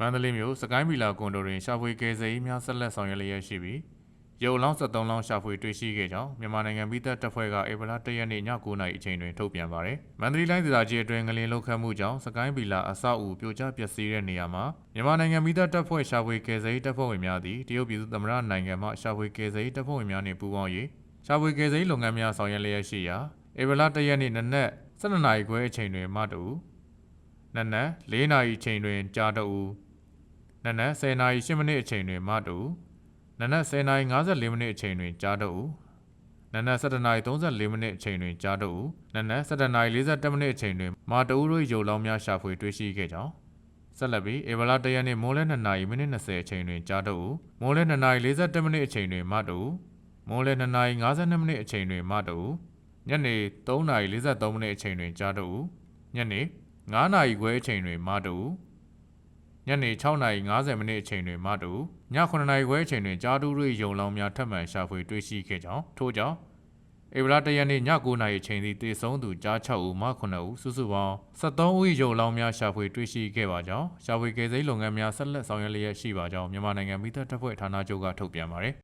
မန္တလေးမြို့စကိုင်းမီလာကွန်ဒိုတွင်ရှာဖွေကယ်ဆယ်ရေးများဆက်လက်ဆောင်ရွက်လျက်ရှိပြီးရုပ်လောင်း73လောင်းရှာဖွေတွေ့ရှိခဲ့ကြောင်းမြန်မာနိုင်ငံမိသက်တပ်ဖွဲ့ကဧပြီလ1ရက်နေ့ည9:00နာရီအချိန်တွင်ထုတ်ပြန်ပါတယ်။မန္တလေးတိုင်းဒေသကြီးအတွင်းငလင်လောက်ခတ်မှုကြောင့်စကိုင်းမီလာအဆောက်အဦပြိုကျပျက်စီးတဲ့နေရာမှာမြန်မာနိုင်ငံမိသက်တပ်ဖွဲ့ရှာဖွေကယ်ဆယ်ရေးတပ်ဖွဲ့ဝင်များသည်တရုတ်ပြည်သူ့သမ္မတနိုင်ငံမှရှာဖွေကယ်ဆယ်ရေးတပ်ဖွဲ့ဝင်များနှင့်ပူးပေါင်း၍ရှာဖွေကယ်ဆယ်ရေးလုပ်ငန်းများဆောင်ရွက်လျက်ရှိရာဧပြီလ1ရက်နေ့နနက်12:00နာရီခွဲအချိန်တွင်မတူ နနက်4:00နာရီအချိန်တွင် ကြားတအူနနက်10:08မိနစ်အချိန်တွင်မတူနနက်10:54မိနစ်အချိန်တွင်ကြားတူနနက်17:34မိနစ်အချိန်တွင်ကြားတူနနက်17:41မိနစ်အချိန်တွင်မာတူတို့ရုပ်လောင်းများရှာဖွေတွေ့ရှိခဲ့ကြောင်းဆက်လက်ပြီးဧပြီလ1ရက်နေ့မိုးလယ် 2: မိနစ်20အချိန်တွင်ကြားတူမိုးလယ်2:41မိနစ်အချိန်တွင်မတူမိုးလယ်2:52မိနစ်အချိန်တွင်မတူညနေ3:43မိနစ်အချိန်တွင်ကြားတူညနေ 9:00ခွဲအချိန်တွင်မတူညနေ6:50မိနစ်အချိန်တွင်မတူည9:00ခွဲအချိန်တွင်ကြားတူး၍ယုံလောင်းများထပ်မံရှာဖွေတွေ့ရှိခဲ့ကြောင်းထို့ကြောင့်ဧပြီလ1ရက်နေ့ည9:00အချိန်ထိတေဆုံးသူကြား6ဦးမှ9ဦးစုစုပေါင်း73ဦး၏ယုံလောင်းများရှာဖွေတွေ့ရှိခဲ့ပါကြောင်းရှာဖွေကယ်ဆယ်ရေးလုပ်ငန်းများဆက်လက်ဆောင်ရွက်လျက်ရှိပါကြောင်းမြန်မာနိုင်ငံမိသက်တပ်ဖွဲ့ဌာနချုပ်ကထုတ်ပြန်ပါတယ်